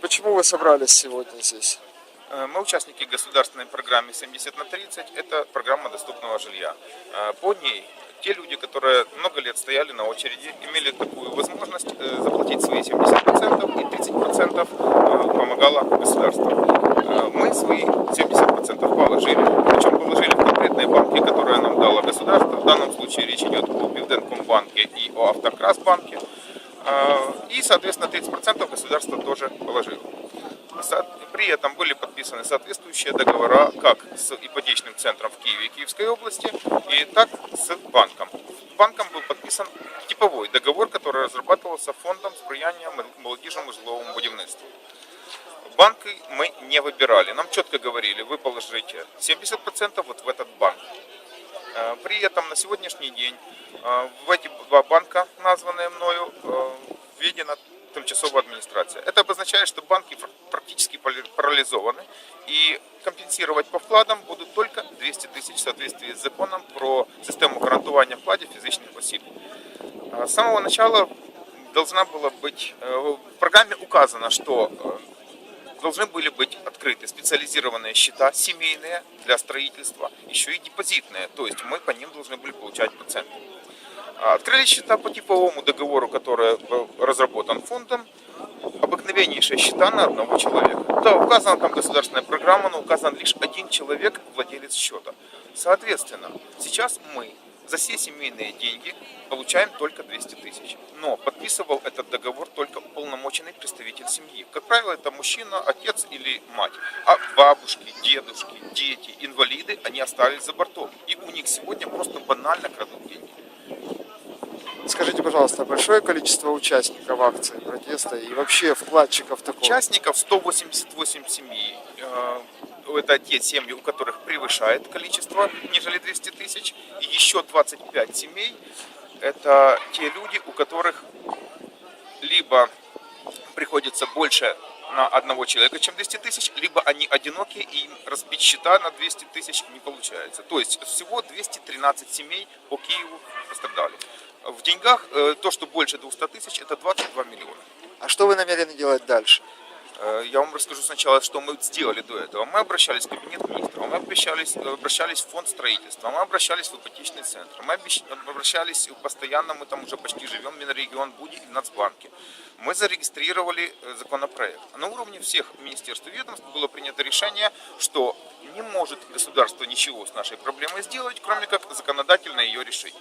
Почему вы собрались сегодня здесь? Э, Мы участники государственной программы 70 на 30. Это программа доступного жилья. Э, По ней те люди, которые много лет стояли на очереди, имели такую возможность э, заплатить свои 70% и 30% э, помогало государство. Мы свои 70% положили, причем положили в конкретные банки, которые нам дало государство. В данном случае речь идет о Бивденкомбанке и о Автокрасбанке. Э, соответственно, 30% государство тоже положило. При этом были подписаны соответствующие договора как с ипотечным центром в Киеве и Киевской области, и так с банком. Банком был подписан типовой договор, который разрабатывался фондом сприяния м- молодежному и жилому будівництву. Банки мы не выбирали. Нам четко говорили, вы положите 70% вот в этот банк. Э, При этом на сегодняшний день э, в эти два банка, названные мною, э, введена тимчасовая администрация. Это обозначает, что банки фр- практически пали- парализованы и компенсировать по вкладам будут только 200 тысяч в соответствии с законом про систему гарантування вкладів фізичних осіб. А С самого начала должна была быть, э, в программе указано, что э, должны были быть открыты специализированные счета семейные для строительства, еще и депозитные, то есть мы по ним должны были получать проценты. А, Открыли счета по типовому договору, который разработан фондом, обыкновеннейшие счета на одного человека. Да, указана там государственная программа, но указан лишь один человек, владелец счета. Соответственно, сейчас мы за все семейные деньги получаем только 200 тысяч. Но подписывал этот договор только уполномоченный представитель семьи. Как правило, это мужчина, отец или мать. А бабушки, дедушки, дети, инвалиды, они остались за бортом. И у них сегодня просто банально крадут деньги. Скажите, пожалуйста, большое количество участников акции протеста и вообще вкладчиков такого? Участников 188 семей. Э, Это те семьи, у которых превышает количество, нежели 200 тысяч. И еще 25 семей – это те люди, у которых либо приходится больше на одного человека, чем 200 тысяч, либо они одинокие и им разбить счета на 200 тысяч не получается. То есть всего 213 семей по Киеву пострадали. В деньгах э, то, что больше 200 тысяч, это 22 миллиона. А что вы намерены делать дальше? Э, Я вам расскажу сначала, что мы сделали до этого. Мы обращались в кабинет министров, мы обращались, э, обращались в фонд строительства, мы обращались в ипотечный центр, мы обращались постоянно, мы там уже почти живем, Минрегион, Буди и в Нацбанке. Мы зарегистрировали законопроект. На уровне всех министерств и ведомств было принято решение, что не может государство ничего с нашей проблемой сделать, кроме как законодательно ее решить.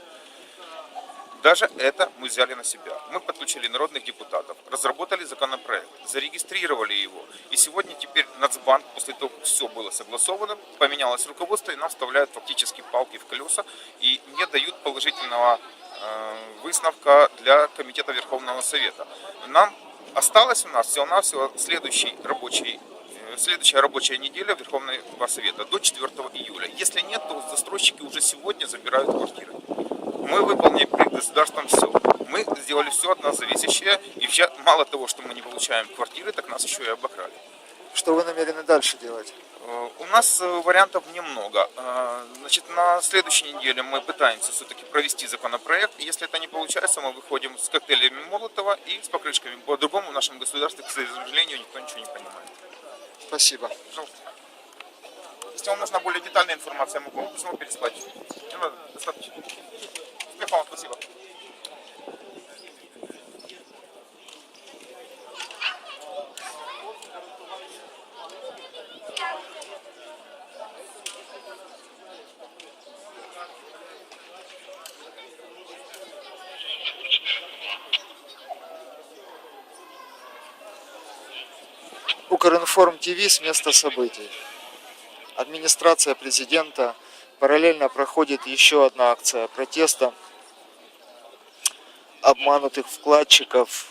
Даже это мы взяли на себя. Мы подключили народных депутатов, разработали законопроект, зарегистрировали его. И сегодня теперь Нацбанк, после того, как все было согласовано, поменялось руководство, и нам вставляют фактически палки в колеса и не дают положительного э, выставка для Комитета Верховного Совета. Нам осталось у нас всего-навсего следующий рабочий э, Следующая рабочая неделя Верховного Совета до 4 июля. Если нет, то застройщики уже сегодня забирают квартиры. Мы выполнили перед государством все. Мы сделали все от нас зависящее. И мало того, что мы не получаем квартиры, так нас еще и обокрали. Что вы намерены дальше делать? Э, У нас э, вариантов немного. Э, Значит, на следующей неделе мы пытаемся все-таки провести законопроект. Если это не получается, мы выходим с коктейлями Молотова и с покрышками. По-другому в нашем государстве, к сожалению, никто ничего не понимает. Спасибо. Пожалуйста. Если вам нужна более детальная информация, я могу вам письмо переслать. Ну, достаточно. Успехов вам, спасибо. Укринформ ТВ с места событий. Администрация президента. Параллельно проходит еще одна акция протеста обманутых вкладчиков